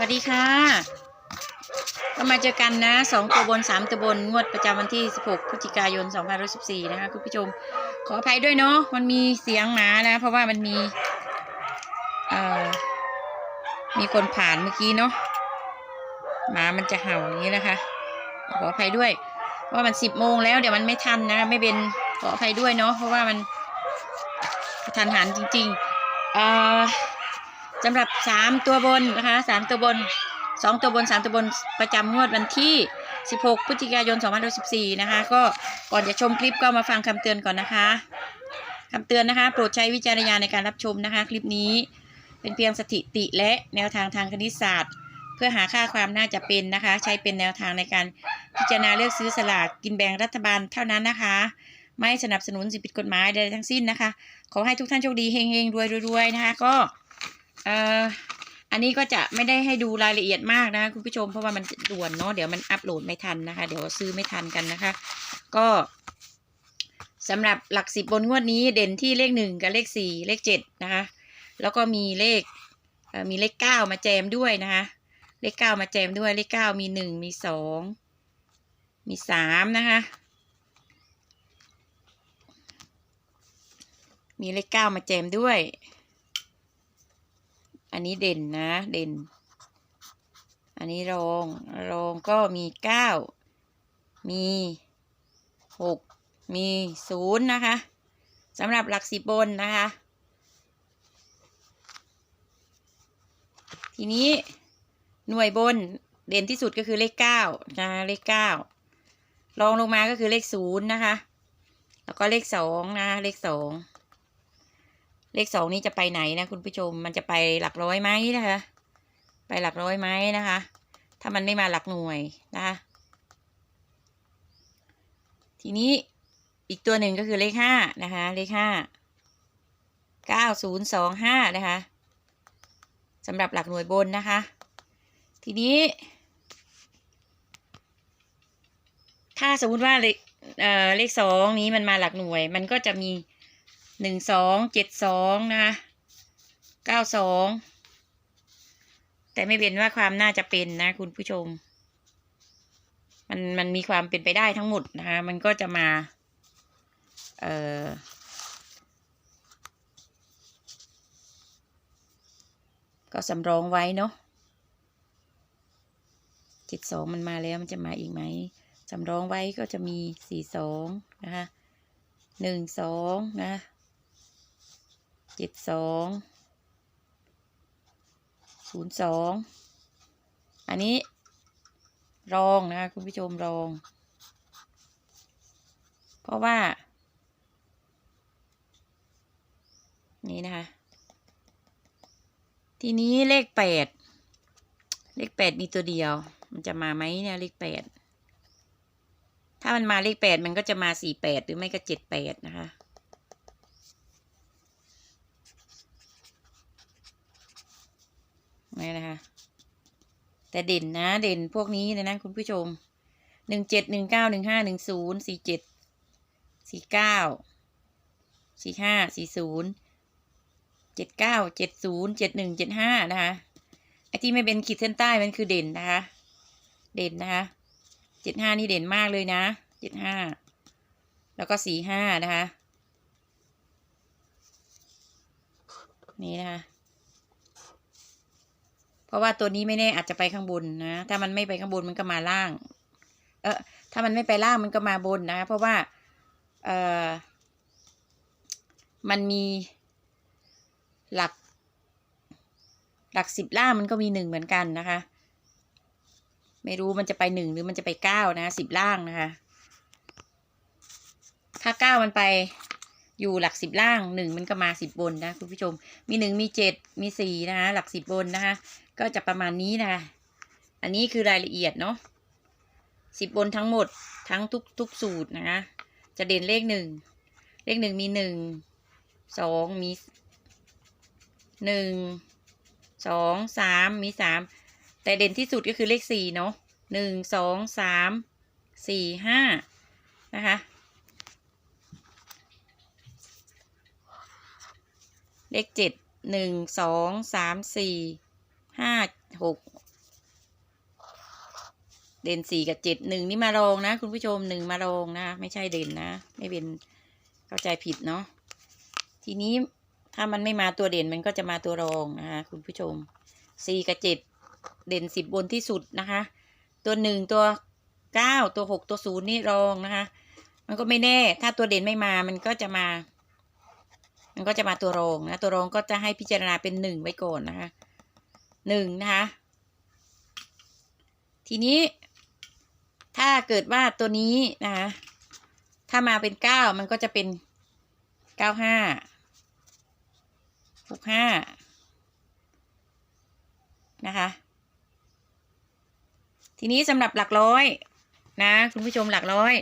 วัสดีค่ะ ก็มาเจอกันนะสองตัวบนสามตัวบน งวดประจำวันที่ 16พฤศจิกายน2514นะคะคุณผู้ชม ขออภัยด้วยเนาะมันมีเสียงหมานะ เพราะว่ามันมีเอ่อมีคนผ่านเมื่อกี้เนาะหมามันจะเห่าอย่างนี้นะคะ ขออภัยด้วยว่ามันสิบโมงแล้วเดี๋ยวมันไม่ทันนะ ไม่เป็นขออภัยด้วยเนาะเพราะว่ามันทันหันจริงๆเอ่อ สำหรับสามตัวบนนะคะสามตัวบนสองตัวบนสามตัวบนประจำงวดวันที่ 16 พฤศจิกายน2514นะคะ ก็ก่อนจะชมคลิปก็มาฟังคำเตือนก่อนนะคะคำเตือนนะคะ โปรดใช้วิจารณญาณในการรับชมนะคะ คลิปนี้เป็นเพียงสถิติและแนวทางทางคณิตศาสตร์ เพื่อหาค่าความน่าจะเป็นนะคะ ใช้เป็นแนวทางในการพิจารณาเลือกซื้อสลากกินแบ่งรัฐบาลเท่านั้นนะคะ ไม่สนับสนุนสิ่งผิดกฎหมายใดทั้งสิ้นนะคะ ขอให้ทุกท่านโชคดีเฮงๆรวยๆนะคะ ก็ เอ่ออันนี้ก็จะไม่ได้ให้ดูรายละเอียดมากนะคะคุณผู้ชมเพราะว่ามันด่วนเนาะเดี๋ยวมันอัปโหลดไม่ทันนะคะ เดี๋ยวซื้อไม่ทันกันนะคะ ก็สำหรับหลักสิบบนงวดนี้เด่นที่เลขหนึ่งกับเลขสี่เลขเจ็ดนะคะ แล้วก็มีเลขเมีเลขเก้ามาแจมด้วยนะคะ เลขเก้ามาแจมด้วยเลขเก้ามีหนึ่งมีสองมีสามนะคะ มีเลขเก้ามาแจมด้วย อันนี้เด่นนะ เด่น อันนี้รอง รองก็มีเก้า มีหก มีศูนย์นะคะสำหรับหลักสิบบนนะคะ ทีนี้หน่วยบนเด่นที่สุดก็คือเลขเก้านะคะเลขเก้ารองลงมาก็คือเลขศูนย์นะคะ แล้วก็เลขสองนะเลขสอง เลขสองนี้จะไปไหนนะคุณผู้ชม มันจะไปหลักร้อยไหมนะคะ ไปหลักร้อยไหมนะคะ ถ้ามันไม่มาหลักหน่วยนะคะ ทีนี้อีกตัวหนึ่งก็คือเลขห้านะคะ เลขห้าเก้าศูนย์สองห้านะคะสำหรับหลักหน่วยบนนะคะ ทีนี้ ถ้าสมมติว่าเลขเอ่อเลขสองนี้มันมาหลักหน่วย มันก็จะมี หนึ่งสองเจ็ดสองนะคะเก้าสองแต่ไม่เป็นว่าความน่าจะเป็นนะ คุณผู้ชม มันมันมีความเป็นไปได้ทั้งหมดนะคะ มันก็จะมา เอ่อก็สำรองไว้เนาะเจ็ดสองมันมาแล้วมันจะมาอีกไหมสำรองไว้ก็จะมีสี่สองนะคะหนึ่งสองนะ เจ็ดสองศูนย์สองอันนี้รองนะคะคุณผู้ชมรอง เพราะว่า นี่นะคะ ทีนี้เลขแปดเลขแปดมีตัวเดียว มันจะมาไหมเนี่ยเลขแปดถ้ามันมาเลขแปดมันก็จะมาสี่แปดหรือไม่ก็เจ็ดแปดนะคะ นี่นะคะ แต่เด่นนะ เด่นพวกนี้เลยนะคุณผู้ชมหนึ่งเจ็ดหนึ่งเก้าหนึ่งห้าหนึ่งศูนย์สี่เจ็ดสี่เก้าสี่ห้าสี่ศูนย์เจ็ดเก้าเจ็ดศูนย์เจ็ดหนึ่งเจ็ดห้านะคะไอ้ที่ไม่เป็นขีดเส้นใต้มันคือเด่นนะคะ เด่นนะคะเจ็ดห้านี่เด่นมากเลยนะเจ็ดห้าแล้วก็สี่ห้านะคะ นี่นะคะ เพราะว่าตัวนี้ไม่แน่อาจจะไปข้างบนนะ ถ้ามันไม่ไปข้างบนมันก็มาล่าง เออถ้ามันไม่ไปล่างมันก็มาบนนะ เพราะว่า เออมันมีหลัก หลักสิบล่างมันก็มีหนึ่งเหมือนกันนะคะ ไม่รู้มันจะไปหนึ่งหรือมันจะไปเก้านะสิบล่างนะคะ ถ้าเก้ามันไป อยู่หลักสิบล่างหนึ่งมันก็มาสิบบนนะคุณผู้ชม มีหนึ่งมีเจ็ดมีสี่นะคะหลักสิบบนนะคะ ก็จะประมาณนี้นะคะ อันนี้คือรายละเอียดเนาะสิบบนทั้งหมดทั้งทุกทุกสูตรนะคะ จะเด่นเลขหนึ่งเลขหนึ่งมีหนึ่งสองมีหนึ่งสองสามมีสามแต่เด่นที่สุดก็คือเลขสี่เนาะหนึ่งสองสามสี่ห้านะคะ เลขเจ็ดหนึ่งสองสามสี่ห้าหกเด่นสี่กับเจ็ดหนึ่งนี่มาลองนะ คุณผู้ชมหนึ่งมาลองนะ ไม่ใช่เด่นนะ ไม่เป็นเข้าใจผิดเนาะทีนี้ถ้ามันไม่มาตัวเด่นมันก็จะมาตัวรองนะคะคุณผู้ชมสี่กับเจ็ดเด่นสิบบนที่สุดนะคะ ตัวหนึ่งตัวเก้าตัวหกตัวศูนย์นี่รองนะคะ มันก็ไม่แน่ ถ้าตัวเด่นไม่มามันก็จะมา มันก็จะมาตัวรองนะ ตัวรองก็จะให้พิจารณาเป็นหนึ่งไว้ก่อนนะคะหนึ่งนะคะ ทีนี้ถ้าเกิดว่าตัวนี้นะคะถ้ามาเป็นเก้ามันก็จะเป็นเก้าห้าหกห้านะคะ ทีนี้สำหรับหลักร้อยนะ คุณผู้ชมหลักร้อย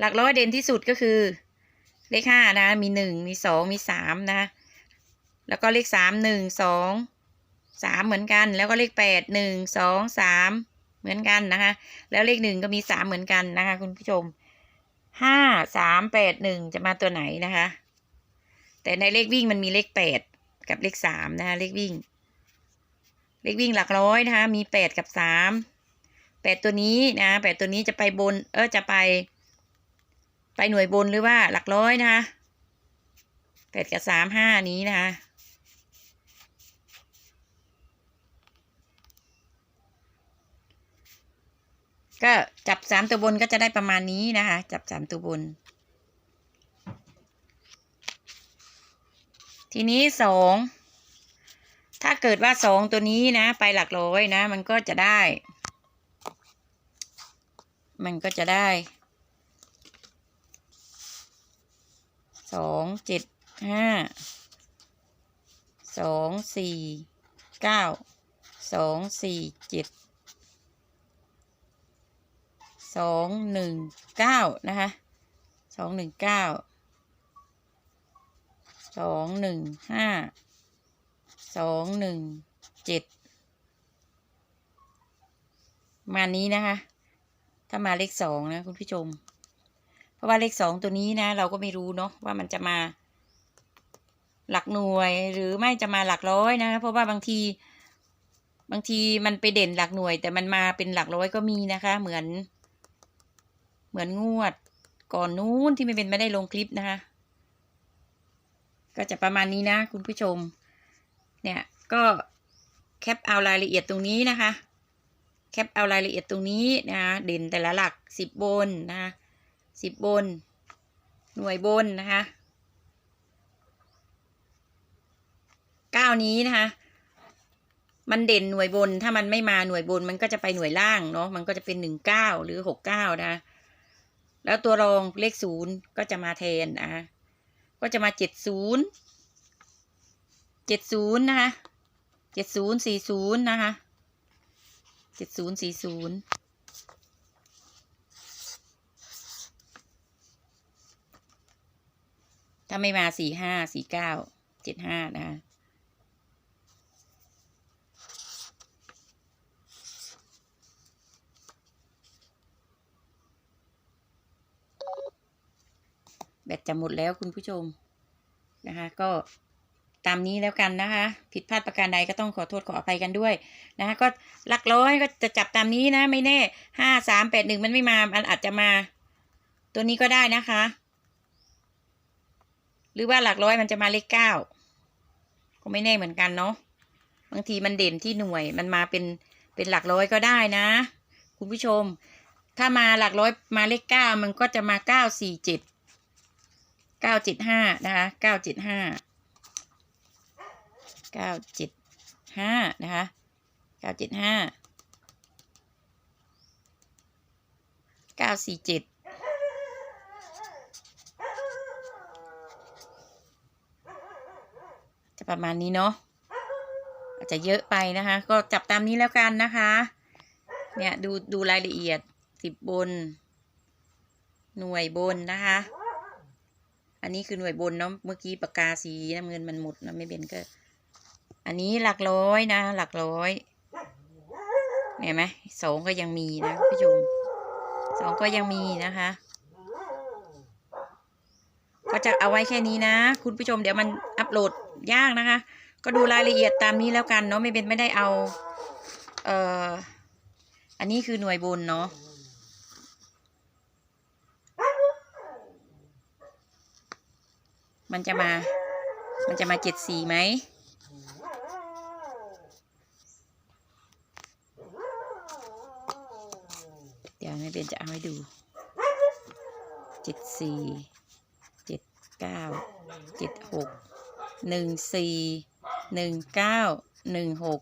หลักร้อยเด่นที่สุดก็คือ เลขห้านะมีหนึ่งมีสองมีสามนะ แล้วก็เลขสามหนึ่งสองสามเหมือนกัน แล้วก็เลขแปดหนึ่งสองสามเหมือนกันนะคะ แล้วเลขหนึ่งก็มีสามเหมือนกันนะคะ คุณผู้ชมห้าสามแปดหนึ่งจะมาตัวไหนนะคะ แต่ในเลขวิ่งมันมีเลขแปดกับเลขสามนะคะเลขวิ่ง เลขวิ่งหลักร้อยนะคะ มีแปดกับสามแปดตัวนี้นะแปดตัวนี้จะไปบน เออจะไป ไปหน่วยบนหรือว่าหลักร้อยนะคะแปดกับสามห้านี้นะคะก็จับสามตัวบนก็จะได้ประมาณนี้นะคะ จับสามตัวบน ทีนี้สองถ้าเกิดว่าสองตัวนี้นะ ไปหลักร้อยนะ มันก็จะได้ มันก็จะได้ สองเจ็ดห้าสองสี่เก้าสองสี่เจ็ดสองหนึ่งเก้านะคะสองหนึ่งเก้าสองหนึ่งห้าสองหนึ่งเจ็ดมานี้นะคะ ถ้ามาเลขสองนะคุณผู้ชม ราะว่าเลขสองตัวนี้นะ เราก็ไม่รู้เนาะว่ามันจะมา หลักหน่วย หรือไม่จะมาหลักร้อยนะ เพราะว่าบางที บางทีมันไปเด่นหลักหน่วย แต่มันมาเป็นหลักร้อยก็มีนะคะ เหมือน เหมือนงวด ก่อนนู้นที่ไม่เป็นไม่ได้ลงคลิปนะคะ ก็จะประมาณนี้นะ คุณผู้ชม เนี่ยก็แคปเอารายละเอียดตรงนี้นะคะ แคปเอารายละเอียดตรงนี้นะคะเด่นแต่ละหลักสิบบนนะคะ สิบบน หน่วยบนนะคะเก้านี้นะคะ มันเด่นหน่วยบน ถ้ามันไม่มาหน่วยบนมันก็จะไปหน่วยล่างเนาะ มันก็จะเป็นหนึ่งเก้าหรือหกเก้านะแล้วตัวรองเลขศูนย์ก็จะมาแทนนะคะก็จะมาเจ็ดศูนย์เจ็ดศูนย์นะคะเจ็ดศูนย์สี่ศูนย์นะคะเจ็ดศูนย์สี่ศูนย์ ถ้าไม่มาสี่ห้าสี่เก้าเจ็ดห้านะคะแบตจะหมดแล้วคุณผู้ชมนะคะ ก็ตามนี้แล้วกันนะคะ ผิดพลาดประการใดก็ต้องขอโทษขออภัยกันด้วยนะคะก็หลักร้อยก็จะจับตามนี้นะ ไม่แน่ห้าสามแปดหนึ่งมันไม่มา มันอาจจะมา ตัวนี้ก็ได้นะคะ หรือว่าหลักร้อยมันจะมาเลขเก้าก็ไม่แน่เหมือนกันเนาะบางทีมันเด่นที่หน่วยมันมาเป็นเป็นหลักร้อยก็ได้นะ คุณผู้ชม ถ้ามาหลักร้อยมาเลขเก้ามันก็จะมาเก้าสี่เจ็ดเก้าเจ็ดห้านะคะเก้าเจ็ดห้าเก้าเจ็ดห้านะคะเก้าเจ็ดห้าเก้าสี่เจ็ด จะประมาณนี้เนาะอาจจะเยอะไปนะคะ ก็จับตามนี้แล้วกันนะคะ เนี่ยดูดูรายละเอียดสิบบน หน่วยบนนะคะ อันนี้คือหน่วยบนเนาะเมื่อกี้ปากกาสีน้ำเงินมันหมดนะไม่เป็นก็ อันนี้หลักร้อยนะ หลักร้อยเห็นไหมสองก็ยังมีนะคุณผู้ชมสองก็ยังมีนะคะ ก็จะเอาไว้แค่นี้นะ คุณผู้ชมเดี๋ยวมันอัปโหลดยากนะคะ ก็ดูรายละเอียดตามนี้แล้วกันเนาะไม่เป็นไม่ได้เอา เอ่ออันนี้คือหน่วยบนเนาะมันจะมา มันจะมาเจ็ดสี่ไหมเดี๋ยวแม่เบนจะเอาให้ดูเจ็ดสี่ เก้าเจ็ดหกหนึ่งสี่หนึ่งเก้าหนึ่งหก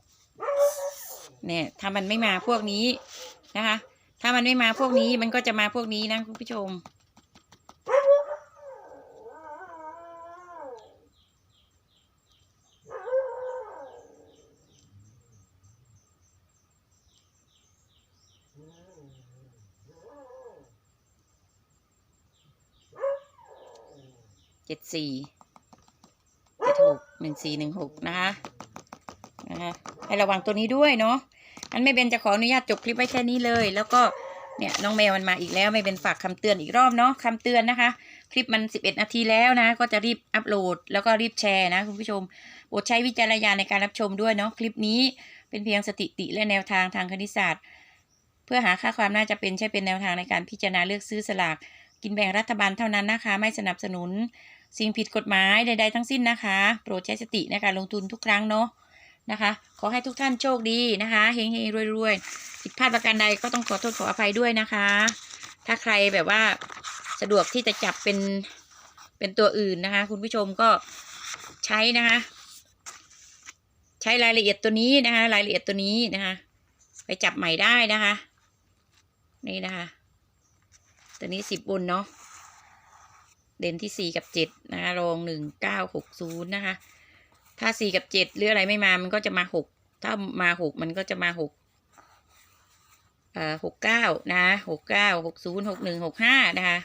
เนี่ยถ้ามันไม่มาพวกนี้นะคะ ถ้ามันไม่มาพวกนี้มันก็จะมาพวกนี้นะคุณผู้ชมเจ็ดสี่เจ็ดหกหนึ่งสี่หนึ่งหกนะคะนะคะให้ระวังตัวนี้ด้วยเนาะอันไม่เบนจะขออนุญาตจบคลิปไว้แค่นี้เลย แล้วก็เนี่ยน้องแมวมันมาอีกแล้วไม่เป็นฝากคำเตือนอีกรอบเนาะคำเตือนนะคะ คลิปมันสิบเอ็ดนาทีแล้วนะ ก็จะรีบอัปโหลด แล้วก็รีบแชร์นะคุณผู้ชมโปรดใช้วิจารณญาณในการรับชมด้วยเนาะคลิปนี้เป็นเพียงสถิติและแนวทางทางคณิตศาสตร์ เพื่อหาค่าความน่าจะเป็นใช้เป็นแนวทางในการพิจารณาเลือกซื้อสลาก กินแบ่งรัฐบาลเท่านั้นนะคะ ไม่สนับสนุน สิ่งผิดกฎหมายใดๆทั้งสิ้นนะคะ โปรดใช้สติในการลงทุนทุกครั้งเนาะนะคะ ขอให้ทุกท่านโชคดีนะคะเฮงๆรวยๆผิดพลาดประการใดก็ต้องขอโทษขออภัยด้วยนะคะ ถ้าใครแบบว่าสะดวกที่จะจับเป็นเป็นตัวอื่นนะคะ คุณผู้ชมก็ใช้นะคะ ใช้รายละเอียดตัวนี้นะคะ รายละเอียดตัวนี้นะคะ ไปจับใหม่ได้นะคะ นี่นะคะ ตัวนี้สิบบนเนาะ เด่นที่สี่กับเจ็ดนะคะรองหนึ่งเก้าหกศูนย์นะคะ ถ้าสี่กับเจ็ดหรืออะไรไม่มา มันก็จะมาหกถ้ามาหกมันก็จะมาหกเอ่อหกเก้านะหกเก้าหกศูนย์หกหนึ่งหกห้านะคะ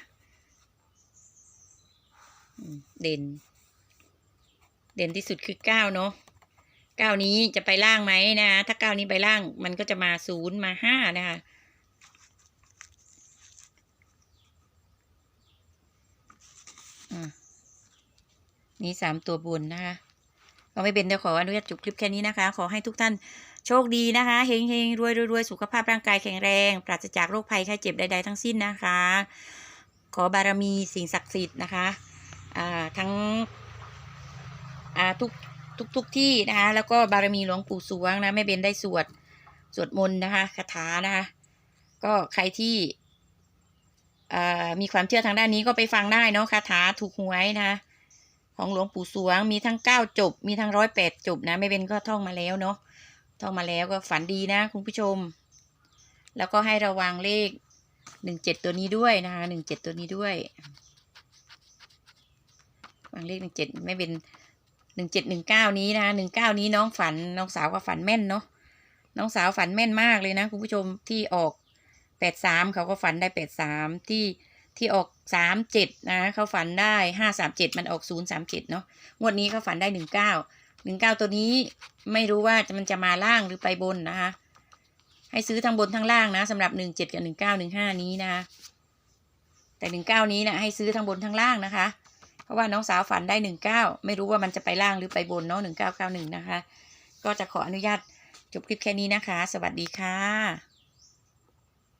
เด่น เด่นที่สุดคือเก้าเนาะเก้านี้จะไปล่างไหมนะถ้าเก้านี้ไปล่าง มันก็จะมาศูนย์มาห้านะคะ อะ นี่สามตัวบนนะคะ ก็ไม่เป็นเดี๋ยวขออนุญาตจบคลิปแค่นี้นะคะ ขอให้ทุกท่านโชคดีนะคะเฮงเฮงรวยรวยสุขภาพร่างกายแข็งแรง ปราศจากโรคภัยไข้เจ็บใดๆทั้งสิ้นนะคะ ขอบารมีสิ่งศักดิ์สิทธิ์นะคะทั้งทุกทุกทุกที่นะคะ แล้วก็บารมีหลวงปู่สวงนะแม่เบนได้สวดสวดมนต์นะคะคาถานะคะ ก็ใครที่ มีความเชื่อทางด้านนี้ก็ไปฟังได้เนาะคาถาถูกหวยนะ ของหลวงปู่สวงมีทั้งเก้าจบ มีทั้งร้อยแปดจบนะ ไม่เป็นก็ท่องมาแล้วเนาะท่องมาแล้วก็ฝันดีนะ คุณผู้ชม แล้วก็ให้ระวังเลขหนึ่งเจ็ดตัวนี้ด้วยนะคะหนึ่งเจ็ดตัวนี้ด้วยวางเลขหนึ่งเจ็ดไม่เป็นหนึ่งเจ็ดหนึ่งเก้านี้นะคะหนึ่งเก้านี้น้องฝันน้องสาวก็ฝันแม่นเนาะน้องสาวฝันแม่นมากเลยนะ คุณผู้ชมที่ออก แปดสามเขาก็ฝันได้แปดสามที่ที่ออกสามเจ็ดนะเขาฝันได้ห้าสามเจ็ดมันออกศูนย์สามเจ็ดเนาะงวดนี้เขาฝันได้หนึ่งเก้าหนึ่งเก้าตัวนี้ไม่รู้ว่ามันจะมาล่างหรือไปบนนะคะ ให้ซื้อทั้งบนทั้งล่างนะสำหรับหนึ่งเจ็ดกับหนึ่งเก้าหนึ่งห้านี้นะคะแต่หนึ่งเก้านี้นะให้ซื้อทั้งบนทั้งล่างนะคะ เพราะว่าน้องสาวฝันได้หนึ่งเก้าไม่รู้ว่ามันจะไปล่างหรือไปบนเนาะหนึ่งเก้าเก้าหนึ่งนะคะ ก็จะขออนุญาตจบคลิปแค่นี้นะคะ สวัสดีค่ะ